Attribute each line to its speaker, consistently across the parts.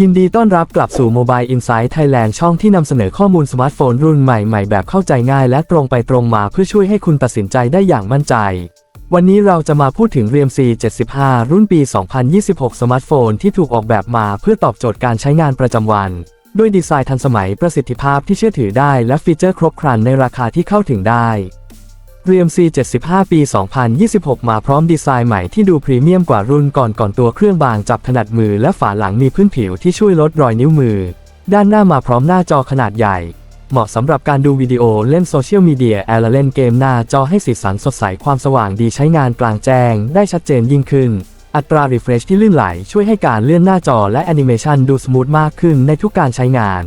Speaker 1: ยินดีต้อนรับกลับสู่ Mobile Insight Thailand ช่องที่นำเสนอข้อมูลสมาร์ทโฟนรุ่นใหม่ๆ แบบเข้าใจง่ายและตรงไปตรงมาเพื่อช่วยให้คุณตัดสินใจได้อย่างมั่นใจ วันนี้เราจะมาพูดถึง Realme C75 รุ่นปี 2026 สมาร์ทโฟนที่ถูกออกแบบมาเพื่อตอบโจทย์การใช้งานประจำวัน ด้วยดีไซน์ทันสมัยประสิทธิภาพที่เชื่อถือได้และฟีเจอร์ครบครันในราคาที่เข้าถึงได้ เรียม C75 ปี 2026 มาพร้อมดีไซน์ใหม่ที่ดูพรีเมียมกว่ารุ่นก่อนก่อนตัวเครื่องบางจับถนัดมือและฝาหลังมีพื้นผิวที่ช่วยลดรอยนิ้วมือ ด้านหน้ามาพร้อมหน้าจอขนาดใหญ่ เหมาะสำหรับการดูวิดีโอเล่นโซเชียลมีเดียแอลเล่นเกมหน้าจอให้สีสันสดใสความสว่างดีใช้งานกลางแจ้ง ได้ชัดเจนยิ่งขึ้น อัตรา refresh ที่ลื่นไหลช่วยให้การเลื่อนหน้าจอและแอนิเมชันดูสมูทมากขึ้นในทุกการใช้งาน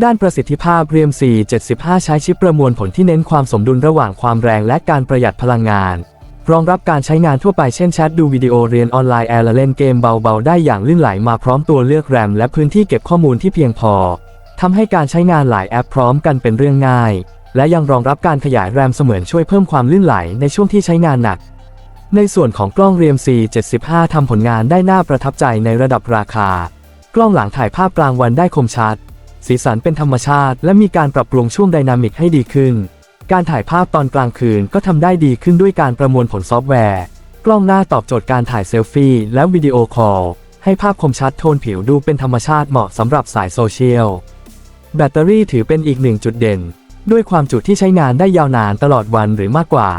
Speaker 1: ด้านประสิทธิภาพเรียม 475 ใช้ชิปประมวลผลที่เน้นความสมดุลระหว่างความแรงและการประหยัดพลังงาน รองรับการใช้งานทั่วไปเช่นแชทดูวิดีโอเรียนออนไลน์แอร์และเล่นเกมเบาๆ ได้อย่างลื่นไหลมาพร้อมตัวเลือกแรมและพื้นที่เก็บข้อมูลที่เพียงพอทำให้การใช้งานหลายแอปพร้อมกันเป็นเรื่องง่าย และยังรองรับการขยายแรมเสมือนช่วยเพิ่มความลื่นไหลในช่วงที่ใช้งานหนัก ในส่วนของกล้องเรียม C75 ทำผลงานได้น่าประทับใจในระดับราคา กล้องหลังถ่ายภาพกลางวันได้คมชัด สีสันเป็นธรรมชาติ และมีการปรับปรุงช่วงไดนามิกให้ดีขึ้น การถ่ายภาพตอนกลางคืนก็ทำได้ดีขึ้นด้วยการประมวลผลซอฟต์แวร์ กล้องหน้าตอบโจทย์การถ่ายเซลฟี่และวิดีโอคอล ให้ภาพคมชัดโทนผิวดูเป็นธรรมชาติเหมาะสำหรับสายโซเชียล แบตเตอรี่ถือเป็นอีกหนึ่งจุดเด่น ด้วยความจุที่ใช้งานได้ยาวนานตลอดวันหรือมากกว่า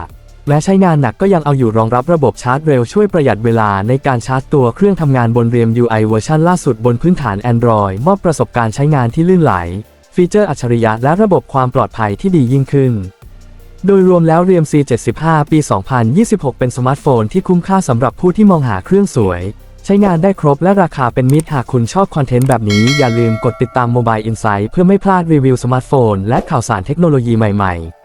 Speaker 1: แม้ใช้งานหนักก็ยังเอาอยู่รองรับระบบชาร์จเร็วช่วยประหยัดเวลาในการชาร์จตัวเครื่องทำงานบนเรียม UI เวอร์ชันล่าสุดบนพื้นฐาน Android มอบประสบการณ์ใช้งานที่ลื่นไหล ฟีเจอร์อัจฉริยะและระบบความปลอดภัยที่ดียิ่งขึ้น โดยรวมแล้วเรียม C75 ปี 2026 เป็นสมาร์ทโฟนที่คุ้มค่าสำหรับผู้ที่มองหาเครื่องสวย ใช้งานได้ครบและราคาเป็นมิตรหากคุณชอบคอนเทนต์แบบนี้อย่าลืมกดติดตาม Mobile Insight เพื่อไม่พลาดรีวิวสมาร์ทโฟนและข่าวสารเทคโนโลยีใหม่ๆ